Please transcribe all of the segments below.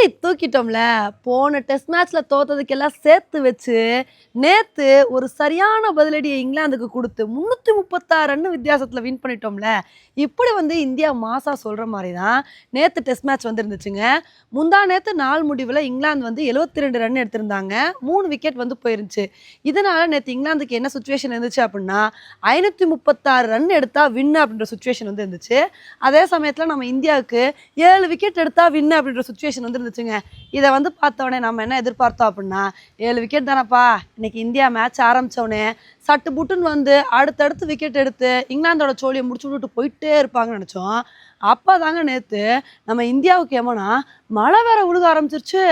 தட்டி தூக்கிட்டோம்ல போன டெஸ்ட் மேட்ச்ல தோத்ததுக்கெல்லாம் சேர்த்து வச்சு நேத்து ஒரு சரியான பதிலடியை இங்கிலாந்துக்கு கொடுத்து முன்னூத்தி முப்பத்தாறு ரன் வித்தியாசத்துல வின் பண்ணிட்டோம்ல. இப்படி வந்து இந்தியா மாசா சொல்ற மாதிரி தான் நேத்து டெஸ்ட் மேட்ச் வந்துருந்துச்சுங்க. முந்தா நேத்து நாள் முடிவில் இங்கிலாந்து வந்து 72 ரெண்டு ரன் எடுத்திருந்தாங்க. மூணு விக்கெட் வந்து போயிருந்துச்சு. இதனால நேத்து இங்கிலாந்துக்கு என்ன சுச்சுவேஷன் இருந்துச்சு அப்படின்னா ஐநூற்றி முப்பத்தாறு ரன் எடுத்தா வின் அப்படின்ற சுச்சுவேஷன் வந்து இருந்துச்சு. அதே சமயத்தில் நம்ம இந்தியாவுக்கு ஏழு விக்கெட் எடுத்தா வின் அப்படின்ற சுச்சுவேஷன் வந்து இருந்துச்சுங்க இதை வந்து பார்த்தோன்னே நம்ம என்ன எதிர்பார்த்தோம் அப்படின்னா ஏழு விக்கெட் தானப்பா இன்னைக்கு இந்தியா மேட்ச் ஆரம்பித்தோடனே சட்டு புட்டுன்னு வந்து அடுத்தடுத்து விக்கெட் எடுத்து இங்கிலாந்தோட சோழியை முடிச்சு விட்டுட்டு போயிட்டே இருப்பாங்கன்னு நினச்சோம். அப்போ தாங்க நேற்று நம்ம இந்தியாவுக்கு ஏமோனா மழை வேற விழுக ஆரம்பிச்சிருச்சு.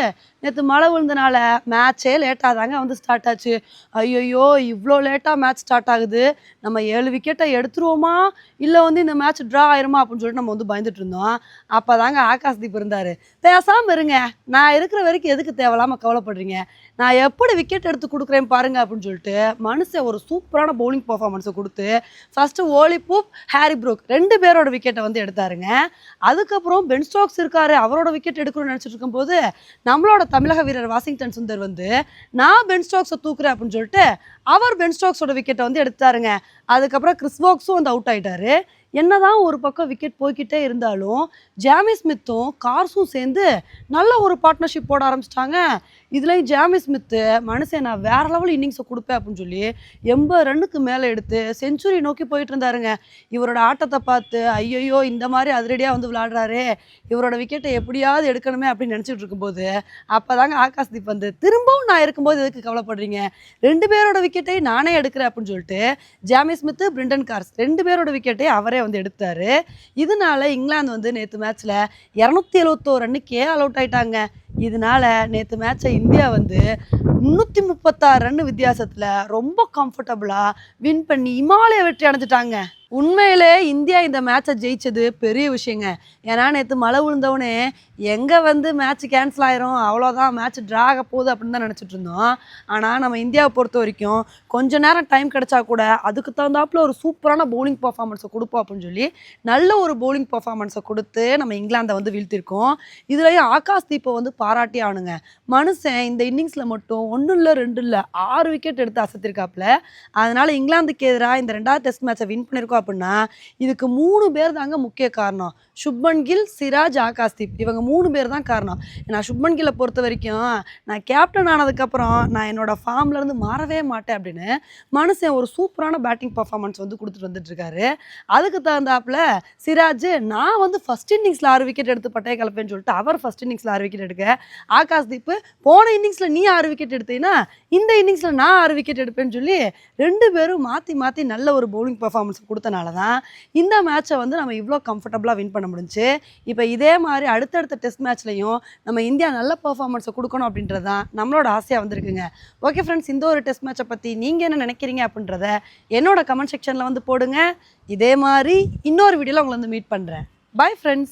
நேற்று மழை விழுந்தனால மேட்ச்சே லேட்டாக தாங்க வந்து ஸ்டார்ட் ஆச்சு. ஐயோ இவ்வளோ லேட்டாக மேட்ச் ஸ்டார்ட் ஆகுது. நம்ம ஏழு விக்கெட்டை எடுத்துருவோமா? இல்லை வந்து இந்த மேட்ச் ட்ரா ஆயிருமா? அப்படின்னு சொல்லிட்டு நம்ம வந்து பயந்துட்டு இருந்தோம். அப்போ தாங்க ஆகாஷ்தீப் இருந்தார். பேசாமல் இருங்க. நான் நான் இருக்கிற வரைக்கும் எதுக்கு தேவையில்லாமல் கவலைப்படுறீங்க? நான் எப்படி விக்கெட் எடுத்து கொடுக்குறேன் பாருங்க அப்படின்னு சொல்லிட்டு மனுஷன் ஒரு சூப்பரான பவுலிங் பர்ஃபார்மன்ஸை கொடுத்து ஃபர்ஸ்ட் ஓலிபூப் ஹாரி ப்ரூக் ரெண்டு பேரோட விக்கெட்டை வந்து எடுத்தாருங்க. அதுக்கப்புறம் பென் ஸ்டோக்ஸ் இருக்காரு அவரோட விக்கெட் எடுக்கணும்னு நினச்சிட்டு இருக்கும்போது நம்மளோட தமிழக வீரர் வாஷிங்டன் சுந்தர் வந்து நான் பென் ஸ்டோக்ஸை தூக்குறேன் அப்படின்னு சொல்லிட்டு அவர் பென் ஸ்டோக்ஸோட விக்கெட்டை வந்து எடுத்தாருங்க. அதுக்கப்புறம் கிறிஸ்போக்ஸும் வந்து அவுட் ஆகிட்டாரு என்னதான் ஒரு பக்கம் விக்கெட் போய்க்கிட்டே இருந்தாலும் ஜாமி ஸ்மித்தும் கார்ஸும் சேர்ந்து நல்ல ஒரு பார்ட்னர்ஷிப் போட ஆரம்பிச்சிட்டாங்க. இதுலேயும் ஜாமி ஸ்மித்து மனுஷன் நான் வேற லெவல் இன்னிங்ஸை கொடுப்பேன் அப்படின்னு சொல்லி எண்பது ரன்னுக்கு மேலே எடுத்து செஞ்சுரி நோக்கி போயிட்டு இருந்தாருங்க. இவரோட ஆட்டத்தை பார்த்து ஐயையோ இந்த மாதிரி அதிரடியாக வந்து விளாடுறாரு இவரோட விக்கெட்டை எப்படியாவது எடுக்கணுமே அப்படின்னு நினச்சிட்டு இருக்கும்போது அப்போ தாங்க ஆகாஷ்தீப் வந்து திரும்பவும் நான் இருக்கும்போது எதுக்கு கவலைப்படுறீங்க? ரெண்டு பேரோட விக்கெட்டை நானே எடுக்கிறேன் அப்படின்னு சொல்லிட்டு ஜாமி ஸ்மித்து பிரிண்டன் கார்ஸ் ரெண்டு பேரோட விக்கெட்டை அவரே வந்து எடுத்தார். இதனால இங்கிலாந்து வந்து நேற்று மேட்ச்சில் இரநூத்தி எழுபத்தோரு ரன்னுக்கே ஆல் அவுட் ஆயிட்டாங்க. இதனால நேற்று மேட்சை இந்தியா வந்து முந்நூற்றி முப்பத்தாறு ரன் வித்தியாசத்தில் ரொம்ப கம்ஃபர்டபுளாக வின் பண்ணி இமாலய வெற்றி அடைஞ்சிட்டாங்க. உண்மையிலே இந்தியா இந்த மேட்சை ஜெயிச்சது பெரிய விஷயங்க. ஏன்னா நேற்று மழை விழுந்தவொடனே எங்கே வந்து மேட்ச் கேன்சல் ஆயிரும் அவ்வளோதான் மேட்ச் ட்ரா ஆக போகுது அப்படின்னு தான் நினச்சிட்டு இருந்தோம். ஆனால் நம்ம இந்தியாவை பொறுத்த வரைக்கும் கொஞ்ச நேரம் டைம் கிடைச்சா கூட அதுக்கு தகுந்தாப்புல ஒரு சூப்பரான பவுலிங் பர்ஃபார்மன்ஸை கொடுப்போம் அப்படின்னு சொல்லி நல்ல ஒரு பவுலிங் பர்ஃபார்மன்ஸை கொடுத்து நம்ம இங்கிலாந்தை வந்து வீழ்த்திருக்கோம். இதுலேயும் ஆகாஷ் தீப்பை வந்து பாராட்டி ஆனுங்க மனுஷன் இந்த இன்னிங்ஸில் மட்டும் ஒன்றும் இல்லை ரெண்டு இல்லை ஆறு விக்கெட் எடுத்து அசத்திருக்காப்புல. அதனால் இங்கிலாந்துக்கு எதிராக இந்த ரெண்டாவது டெஸ்ட் மேட்சை வின் பண்ணியிருக்கோம் அப்படின்னா இதுக்கு மூணு பேர் தாங்க முக்கிய காரணம். சுப்மன் கில் சிராஜ் ஆகாஷ்தீப். இவங்க மூணு பேர் தான் காரணம். நான் சுப்மன் கில்லை பொறுத்த வரைக்கும் நான் கேப்டன் ஆனதுக்கப்புறம் நான் என்னோட ஃபார்ம்லேருந்து மாறவே மாட்டேன் அப்படின்னு மனுஷன் ஒரு சூப்பரான பேட்டிங் பர்ஃபார்மன்ஸ் வந்து கொடுத்துட்டு வந்துட்டுருக்காரு அதுக்கு தகுந்தாப்புல சிராஜ் நான் வந்து ஃபஸ்ட் இன்னிங்ஸில் ஆறு விக்கெட் எடுத்து பட்டைய கலப்பேன்னு சொல்லிட்டு அவர் ஃபஸ்ட் இன்னிங்ஸில் ஆறு விக்கெட் எடுக்க. ஆகாஷ்தீப் போன இன்னிங்ஸில் நீ ஆறு விக்கெட் எடுத்தீங்கன்னா இந்த இன்னிங்ஸில் நான் ஆறு விக்கெட் எடுப்பேன்னு சொல்லி ரெண்டு பேரும் மாற்றி மாற்றி நல்ல ஒரு பவுலிங் பர்ஃபார்மன்ஸ் கொடுத்தனால தான் இந்த மேட்சை வந்து நம்ம இவ்வளோ கம்ஃபர்டபுளாக வின் பண்ண முடிஞ்சு இப்போ இதே மாதிரி அடுத்தடுத்த டெஸ்ட் மேட்ச்லையும் நம்ம இந்தியா நல்ல பர்ஃபார்மன்ஸை கொடுக்கணும் அப்படின்றது தான் நம்மளோட ஆசையாக வந்திருக்குங்க. ஓகே ஃப்ரெண்ட்ஸ் இந்த ஒரு டெஸ்ட் மேட்சை பற்றி நீங்கள் என்ன நினைக்கிறீங்க அப்படின்றத என்னோட கமெண்ட் செக்ஷனில் வந்து போடுங்க. இதே மாதிரி இன்னொரு வீடியோவில் உங்களை வந்து மீட் பண்ணுறேன் பாய் ஃப்ரெண்ட்ஸ்